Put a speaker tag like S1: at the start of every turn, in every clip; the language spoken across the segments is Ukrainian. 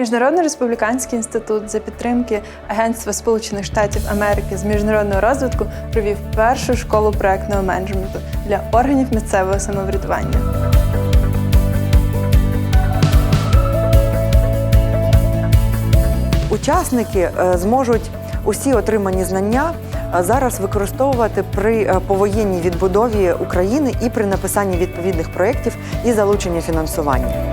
S1: Міжнародний республіканський інститут за підтримки Агентства Сполучених Штатів Америки з міжнародного розвитку провів першу школу проектного менеджменту для органів місцевого самоврядування.
S2: Учасники е, зможуть усі отримані знання е, зараз використовувати при е, повоєнній відбудові України і при написанні відповідних проєктів і залученні фінансування.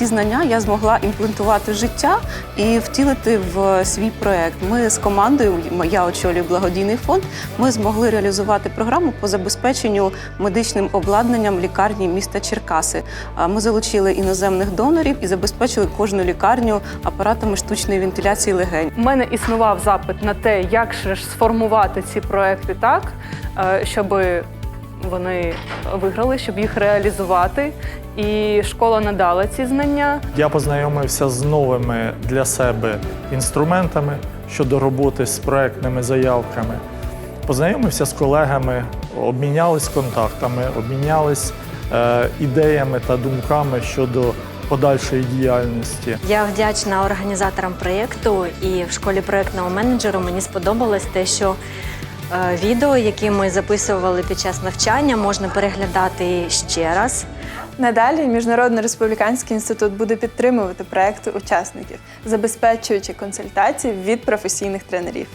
S3: Ці знання я змогла імплементувати в життя і втілити в свій проект. Ми з командою, я очолюю благодійний фонд. Ми змогли реалізувати програму по забезпеченню медичним обладнанням лікарні міста Черкаси. Ми залучили іноземних донорів і забезпечили кожну лікарню апаратами штучної вентиляції легень.
S4: У мене існував запит на те, як ж сформувати ці проекти так, е, щоб вони виграли, щоб їх реалізувати. І школа надала ці знання.
S5: Я познайомився з новими для себе інструментами щодо роботи з проектними заявками. Познайомився з колегами, обмінялись контактами, обмінялись е, ідеями та думками щодо подальшої діяльності.
S6: Я вдячна організаторам проєкту і в школі проєктного менеджеру мені сподобалось те, що е, відео, які ми записували під час навчання, можна переглядати ще раз.
S1: Надалі Міжнародний республіканський інститут буде підтримувати проекти учасників, забезпечуючи консультації від професійних тренерів.